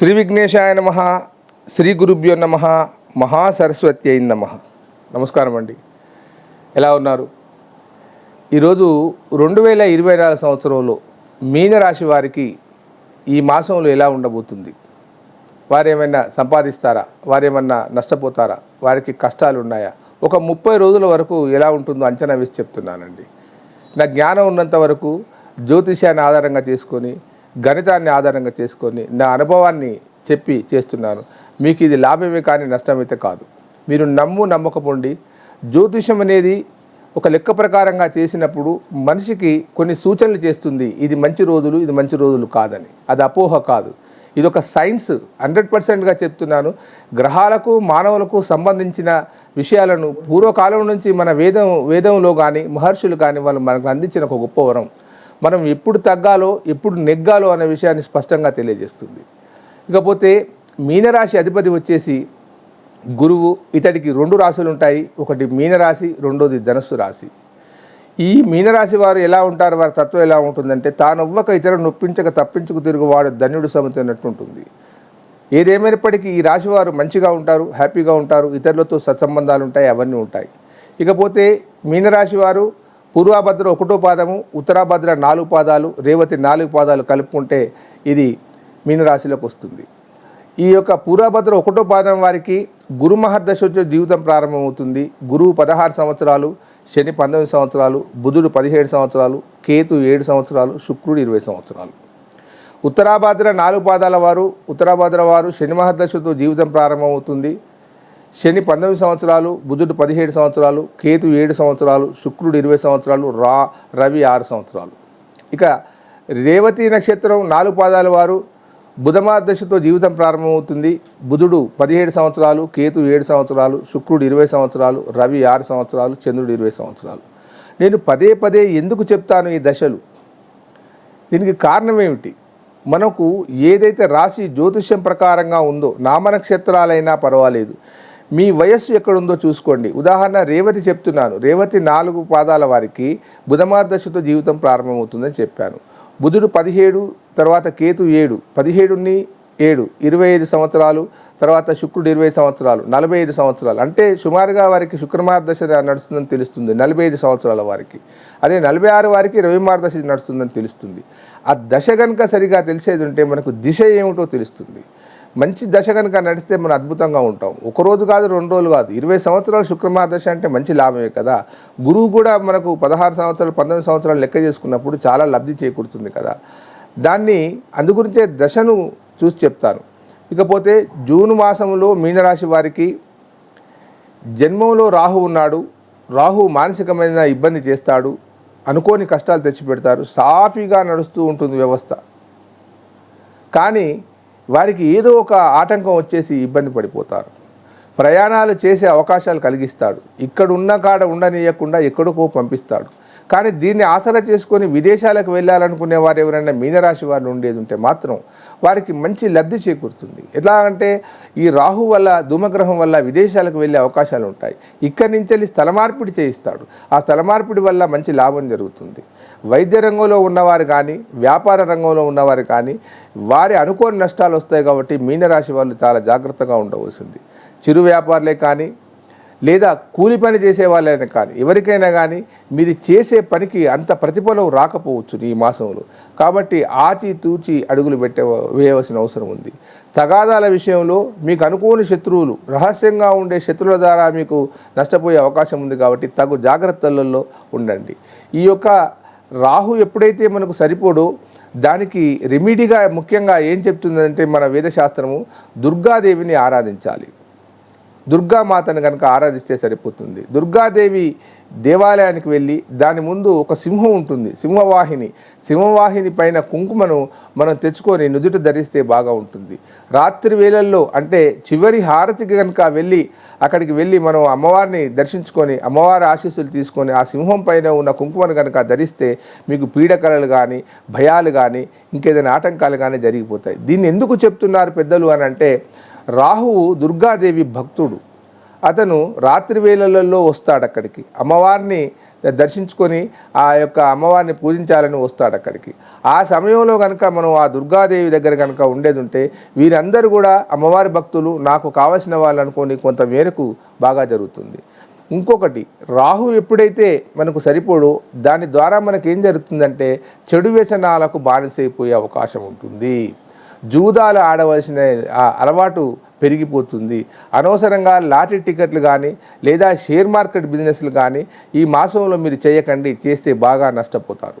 శ్రీ విఘ్నేశాయ నమ శ్రీ గురుభ్యో నమ మహాసరస్వతి అయిన నమ. నమస్కారం అండి. ఎలా ఉన్నారు? ఈరోజు రెండు వేల ఇరవై నాలుగు సంవత్సరంలో మీనరాశి వారికి ఈ మాసంలో ఎలా ఉండబోతుంది? వారు ఏమైనా సంపాదిస్తారా? వారు ఏమన్నా నష్టపోతారా? వారికి కష్టాలు ఉన్నాయా? ఒక ముప్పై రోజుల వరకు ఎలా ఉంటుందో అంచనా వేసి చెప్తున్నానండి. నా జ్ఞానం ఉన్నంత వరకు జ్యోతిష్యాన్ని ఆధారంగా చేసుకొని గణితాన్ని ఆధారంగా చేసుకొని నా అనుభవాన్ని చెప్పి చేస్తున్నాను. మీకు ఇది లాభమే కానీ నష్టమైతే కాదు. మీరు నమ్ము నమ్మకపోండి. జ్యోతిషం అనేది ఒక లెక్క ప్రకారంగా చేసినప్పుడు మనిషికి కొన్ని సూచనలు చేస్తుంది. ఇది మంచి రోజులు ఇది మంచి రోజులు కాదని. అది అపోహ కాదు. ఇది ఒక సైన్స్ హండ్రెడ్ పర్సెంట్గా చెప్తున్నాను. గ్రహాలకు మానవులకు సంబంధించిన విషయాలను పూర్వకాలం నుంచి మన వేదం వేదంలో కానీ మహర్షులు కానీ వాళ్ళు మనకు అందించిన ఒక గొప్ప వరం. మనం ఎప్పుడు తగ్గాలో ఎప్పుడు నెగ్గాలో అనే విషయాన్ని స్పష్టంగా తెలియజేస్తుంది. ఇకపోతే మీనరాశి అధిపతి వచ్చేసి గురువు ఇతడికి రెండు రాశులు ఉంటాయి ఒకటి మీనరాశి రెండోది ధనస్సు రాశి. ఈ మీనరాశి వారు ఎలా ఉంటారు? వారి తత్వం ఎలా ఉంటుందంటే తాను అవ్వక ఇతరులను నొప్పించక తప్పించుకు తిరుగువాడు ధన్యుడు సముతున్నట్టు ఉంటుంది. ఏదేమైనప్పటికీ ఈ రాశి వారు మంచిగా ఉంటారు హ్యాపీగా ఉంటారు ఇతరులతో సత్సంబంధాలు ఉంటాయి అవన్నీ ఉంటాయి. ఇకపోతే మీనరాశి వారు పూర్వాభద్ర ఒకటో పాదము ఉత్తరాభద్ర నాలుగు పాదాలు రేవతి నాలుగు పాదాలు కలుపుకుంటే ఇది మీనరాశిలోకి వస్తుంది. ఈ యొక్క పూర్వభద్ర ఒకటో పాదం వారికి గురు మహర్దశ జీవితం ప్రారంభమవుతుంది. గురువు పదహారు సంవత్సరాలు శని పంతొమ్మిది సంవత్సరాలు బుధుడు పదిహేడు సంవత్సరాలు కేతు ఏడు సంవత్సరాలు శుక్రుడు ఇరవై సంవత్సరాలు. ఉత్తరాభాద్ర నాలుగు పాదాల వారు ఉత్తరాభాద్ర వారు శని మహర్దశతో జీవితం ప్రారంభమవుతుంది. శని పంతొమ్మిది సంవత్సరాలు బుధుడు పదిహేడు సంవత్సరాలు కేతు ఏడు సంవత్సరాలు శుక్రుడు ఇరవై సంవత్సరాలు రా రవి ఆరు సంవత్సరాలు. ఇక రేవతి నక్షత్రం నాలుగు పాదాల వారు బుధమార్దశతో జీవితం ప్రారంభమవుతుంది. బుధుడు పదిహేడు సంవత్సరాలు కేతు ఏడు సంవత్సరాలు శుక్రుడు ఇరవై సంవత్సరాలు రవి ఆరు సంవత్సరాలు చంద్రుడు ఇరవై సంవత్సరాలు. నేను పదే పదే ఎందుకు చెప్తాను ఈ దశలు? దీనికి కారణం ఏమిటి? మనకు ఏదైతే రాశి జ్యోతిష్యం ప్రకారంగా ఉందో నామనక్షత్రాలైనా పర్వాలేదు. మీ వయస్సు ఎక్కడుందో చూసుకోండి. ఉదాహరణ రేవతి చెప్తున్నాను. రేవతి నాలుగు పాదాల వారికి బుధమార్దశతో జీవితం ప్రారంభమవుతుందని చెప్పాను. బుధుడు పదిహేడు తర్వాత కేతు ఏడు పదిహేడుని ఏడు ఇరవై ఐదు సంవత్సరాలు తర్వాత శుక్రుడు ఇరవై సంవత్సరాలు నలభై ఐదు సంవత్సరాలు. అంటే సుమారుగా వారికి శుక్రమార్దశ నడుస్తుందని తెలుస్తుంది నలభై ఐదు సంవత్సరాల వారికి. అదే నలభై ఆరు వారికి రవిమార్దశ నడుస్తుందని తెలుస్తుంది. ఆ దశ కనుక సరిగా తెలిసేది ఉంటే మనకు దిశ ఏమిటో తెలుస్తుంది. మంచి దశ కనుక నడిస్తే మనం అద్భుతంగా ఉంటాం. ఒక రోజు కాదు రెండు రోజులు కాదు. ఇరవై సంవత్సరాలు శుక్రమార్దశ అంటే మంచి లాభమే కదా. గురువు కూడా మనకు పదహారు సంవత్సరాలు పంతొమ్మిది సంవత్సరాలు లెక్క చేసుకున్నప్పుడు చాలా లబ్ధి చేకూరుతుంది కదా. దాన్ని అందుగురించే దశను చూసి చెప్తాను. ఇకపోతే జూన్ మాసంలో మీనరాశి వారికి జన్మంలో రాహు ఉన్నాడు. రాహు మానసికమైన ఇబ్బంది చేస్తాడు. అనుకోని కష్టాలు తెచ్చిపెడతారు. సాఫీగా నడుస్తూ ఉంటుంది వ్యవస్థ. కానీ వారికి ఏదో ఒక ఆటంకం వచ్చేసి ఇబ్బంది పడిపోతారు. ప్రయాణాలు చేసే అవకాశాలు కలిగిస్తాడు. ఇక్కడ ఉన్న కాడ ఉండనీయకుండా ఎక్కడికో పంపిస్తాడు. కానీ దీన్ని ఆసరా చేసుకొని విదేశాలకు వెళ్ళాలనుకునే వారు ఎవరైనా మీనరాశి వారు ఉండేది ఉంటే మాత్రం వారికి మంచి లబ్ధి చేకూరుతుంది. ఎట్లా అంటే ఈ రాహు వల్ల ధూమగ్రహం వల్ల విదేశాలకు వెళ్ళే అవకాశాలు ఉంటాయి. ఇక్కడి నుంచి వెళ్ళి స్థల మార్పిడి చేయిస్తాడు. ఆ స్థల మార్పిడి వల్ల మంచి లాభం జరుగుతుంది. వైద్య రంగంలో ఉన్నవారు కానీ వ్యాపార రంగంలో ఉన్నవారు కానీ వారి అనుకోని నష్టాలు వస్తాయి కాబట్టి మీనరాశి వాళ్ళు చాలా జాగ్రత్తగా ఉండవలసింది. చిరు వ్యాపారులే కానీ లేదా కూలి పని చేసే వాళ్ళైనా కానీ ఎవరికైనా కానీ మీరు చేసే పనికి అంత ప్రతిఫలం రాకపోవచ్చు ఈ మాసంలో. కాబట్టి ఆచి తూచి అడుగులు పెట్టే వేయవలసిన అవసరం ఉంది. తగాదాల విషయంలో మీకు అనుకోని శత్రువులు రహస్యంగా ఉండే శత్రువుల ద్వారా మీకు నష్టపోయే అవకాశం ఉంది కాబట్టి తగు జాగ్రత్తలలో ఉండండి. ఈ యొక్క రాహు ఎప్పుడైతే మనకు సరిపోడో దానికి రెమిడీగా ముఖ్యంగా ఏం చెప్తుందంటే మన వేదశాస్త్రము దుర్గాదేవిని ఆరాధించాలి. దుర్గామాతను కనుక ఆరాధిస్తే సరిపోతుంది. దుర్గాదేవి దేవాలయానికి వెళ్ళి దాని ముందు ఒక సింహం ఉంటుంది సింహవాహిని. సింహవాహిని పైన కుంకుమను మనం తెచ్చుకొని నుదుట ధరిస్తే బాగా ఉంటుంది. రాత్రి వేళల్లో అంటే చివరి హారతికి కనుక వెళ్ళి అక్కడికి వెళ్ళి మనం అమ్మవారిని దర్శించుకొని అమ్మవారి ఆశీస్సులు తీసుకొని ఆ సింహం పైన ఉన్న కుంకుమను కనుక ధరిస్తే మీకు పీడకలలు కానీ భయాలు కానీ ఇంకేదైనా ఆటంకాలు కానీ జరిగిపోతాయి. దీన్ని ఎందుకు చెప్తున్నారు పెద్దలు అని అంటే రాహువు దుర్గాదేవి భక్తుడు. అతను రాత్రి వేళలలో వస్తాడు అక్కడికి అమ్మవారిని దర్శించుకొని ఆ యొక్క అమ్మవారిని పూజించాలని వస్తాడు అక్కడికి ఆ సమయంలో కనుక మనం ఆ దుర్గాదేవి దగ్గర కనుక ఉండేది ఉంటే వీరందరూ కూడా అమ్మవారి భక్తులు నాకు కావలసిన వాళ్ళు అనుకొని కొంత మేరకు బాగా జరుగుతుంది. ఇంకొకటి రాహు ఎప్పుడైతే మనకు సరిపోడో దాని ద్వారా మనకేం జరుగుతుందంటే చెడు వ్యసనాలకు బానిసైపోయే అవకాశం ఉంటుంది. జూదాలు ఆడవలసిన ఆ అలవాటు పెరిగిపోతుంది. అనవసరంగా లాటరీ టికెట్లు కానీ లేదా షేర్ మార్కెట్ బిజినెస్లు కానీ ఈ మాసంలో మీరు చేయకండి చేస్తే బాగా నష్టపోతారు.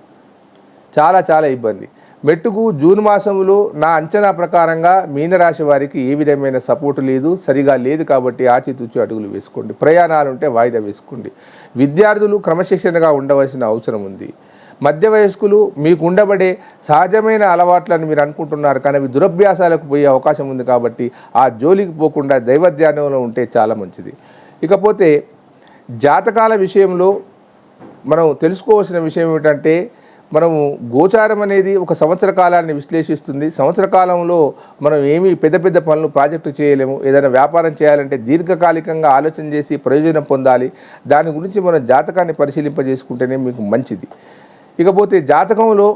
చాలా చాలా ఇబ్బంది. మెట్టుకు జూన్ మాసంలో నా అంచనా ప్రకారంగా మీనరాశి వారికి ఏ విధమైన సపోర్టు లేదు సరిగా లేదు కాబట్టి ఆచితూచి అడుగులు వేసుకోండి. ప్రయాణాలు ఉంటే వాయిదా వేసుకోండి. విద్యార్థులు క్రమశిక్షణగా ఉండవలసిన అవసరం ఉంది. మధ్య వయస్కులు మీకు ఉండబడే సహజమైన అలవాట్లను మీరు అనుకుంటున్నారు కానీ అవి దురభ్యాసాలకు పోయే అవకాశం ఉంది కాబట్టి ఆ జోలికి పోకుండా దైవ ధ్యానంలో ఉంటే చాలా మంచిది. ఇకపోతే జాతకాల విషయంలో మనం తెలుసుకోవాల్సిన విషయం ఏమిటంటే మనము గోచారం అనేది ఒక సంవత్సర కాలాన్ని విశ్లేషిస్తుంది. సంవత్సర కాలంలో మనం ఏమి పెద్ద పెద్ద పనులు ప్రాజెక్టు చేయలేము. ఏదైనా వ్యాపారం చేయాలంటే దీర్ఘకాలికంగా ఆలోచన చేసి ప్రయోజనం పొందాలి. దాని గురించి మనం జాతకాన్ని పరిశీలింపజేసుకుంటేనే మీకు మంచిది. ఇకపోతే జాతకంలో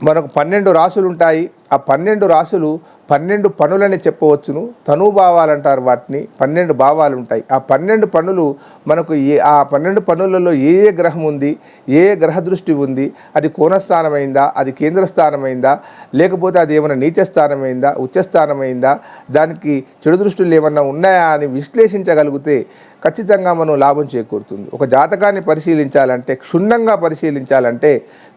మనకు పన్నెండు రాసులు ఉంటాయి ఆ పన్నెండు రాసులు పన్నెండు పనులని చెప్పవచ్చును. తనుభావాలు అంటారు వాటిని. పన్నెండు భావాలు ఉంటాయి ఆ పన్నెండు పనులు మనకు ఏ ఆ పన్నెండు పనులలో ఏ ఏ గ్రహం ఉంది? ఏ ఏ గ్రహ దృష్టి ఉంది? అది కోణస్థానమైందా? అది కేంద్ర స్థానమైందా లేకపోతే అది ఏమైనా నీచ స్థానమైందా ఉచ్చస్థానమైందా? దానికి చెడు దృష్టిలు ఏమన్నా ఉన్నాయా అని విశ్లేషించగలిగితే ఖచ్చితంగా మనం లాభం చేకూరుతుంది. ఒక జాతకాన్ని పరిశీలించాలంటే క్షుణ్ణంగా పరిశీలించాలంటే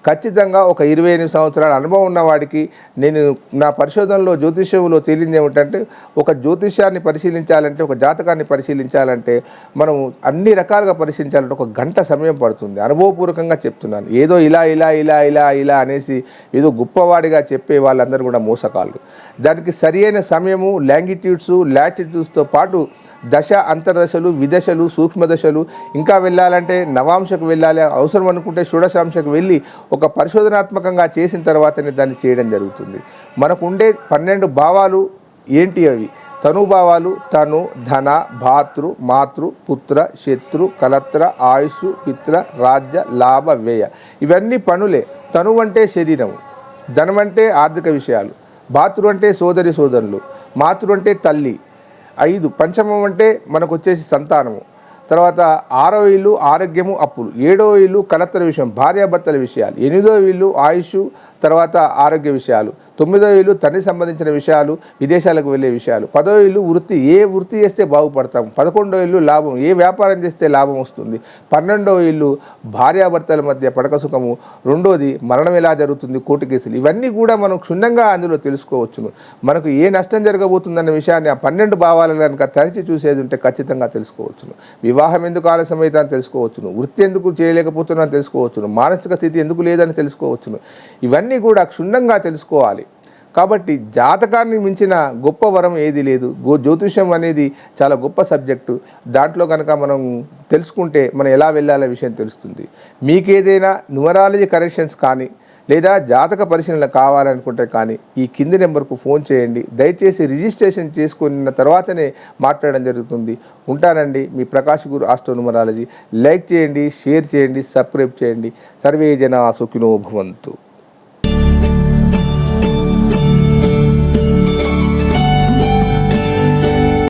ఖచ్చితంగా ఒక ఇరవై ఎనిమిది సంవత్సరాల అనుభవం ఉన్న వాడికి నేను నా పరిశోధనలో జ్యోతి జ్యోతిషంలో తేలింది ఏమిటంటే ఒక జ్యోతిష్యాన్ని పరిశీలించాలంటే ఒక జాతకాన్ని పరిశీలించాలంటే మనం అన్ని రకాలుగా పరిశీలించాలంటే ఒక గంట సమయం పడుతుంది. అనుభవపూర్వకంగా చెప్తున్నాను. ఏదో ఇలా ఇలా ఇలా ఇలా ఇలా అనేసి ఏదో గొప్పవాడిగా చెప్పే వాళ్ళందరూ కూడా మోసకాళ్ళు దానికి సరియైన సమయము లాంగిట్యూడ్స్ లాటిట్యూడ్స్తో పాటు దశ అంతర్దశలు విదశలు సూక్ష్మదశలు ఇంకా వెళ్ళాలంటే నవాంశకు వెళ్ళాలి అవసరం అనుకుంటే షోడశాంశకు వెళ్ళి ఒక పరిశోధనాత్మకంగా చేసిన తర్వాతనే దాన్ని చేయడం జరుగుతుంది. మనకు ఉండే పన్నెండు భావాలు ఏంటి అవి? తనుభావాలు తను ధన భాతృ మాతృ పుత్ర శత్రు కలత్ర ఆయుష్ పిత్ర రాజ్య లాభ వ్యయ. ఇవన్నీ పనులే. తను అంటే శరీరం ధనం అంటే ఆర్థిక విషయాలు. భాతృ అంటే సోదరి సోదరులు మాతృ అంటే తల్లి. ఐదు పంచమం అంటే మనకు వచ్చేసి సంతానము. తర్వాత ఆరో ఇల్లు ఆరోగ్యము అప్పులు. ఏడో ఇల్లు కలత్తర విషయం భార్యాభర్తల విషయాలు. ఎనిమిదో ఇల్లు ఆయుష్ తర్వాత ఆరోగ్య విషయాలు. తొమ్మిదో ఇల్లు తండ్రి సంబంధించిన విషయాలు విదేశాలకు వెళ్ళే విషయాలు. పదో ఇల్లు వృత్తి ఏ వృత్తి చేస్తే బాగుపడతాం? పదకొండో ఇల్లు లాభం ఏ వ్యాపారం చేస్తే లాభం వస్తుంది? పన్నెండో ఇల్లు భార్యాభర్తల మధ్య పడక సుఖము. రెండోది మరణం ఎలా జరుగుతుంది? కోర్టు కేసులు. ఇవన్నీ కూడా మనం క్షుణ్ణంగా అందులో తెలుసుకోవచ్చును. మనకు ఏ నష్టం జరగబోతుందన్న విషయాన్ని ఆ పన్నెండు భావాలను కనుక తరిచి చూసేది ఉంటే ఖచ్చితంగా తెలుసుకోవచ్చును. వివాహం ఎందుకు ఆలస్యమైతే తెలుసుకోవచ్చును. వృత్తి ఎందుకు చేయలేకపోతున్నా తెలుసుకోవచ్చును. మానసిక స్థితి ఎందుకు లేదని తెలుసుకోవచ్చును. ఇవన్నీ ఇవన్నీ కూడా క్షుణ్ణంగా తెలుసుకోవాలి. కాబట్టి జాతకాన్ని మించిన గొప్ప వరం ఏది లేదు. గో జ్యోతిషం అనేది చాలా గొప్ప సబ్జెక్టు. దాంట్లో కనుక మనం తెలుసుకుంటే మనం ఎలా వెళ్ళాలనే విషయం తెలుస్తుంది. మీకేదైనా న్యూమరాలజీ కరెక్షన్స్ కానీ లేదా జాతక పరిశీలన కావాలనుకుంటే కానీ ఈ కింది నెంబర్కు ఫోన్ చేయండి. దయచేసి రిజిస్ట్రేషన్ చేసుకున్న తర్వాతనే మాట్లాడడం జరుగుతుంది. ఉంటానండి మీ Prakash Guru astro numerology. Like చేయండి షేర్ చేయండి సబ్స్క్రైబ్ చేయండి. సర్వే జన సుఖినో భవంతు.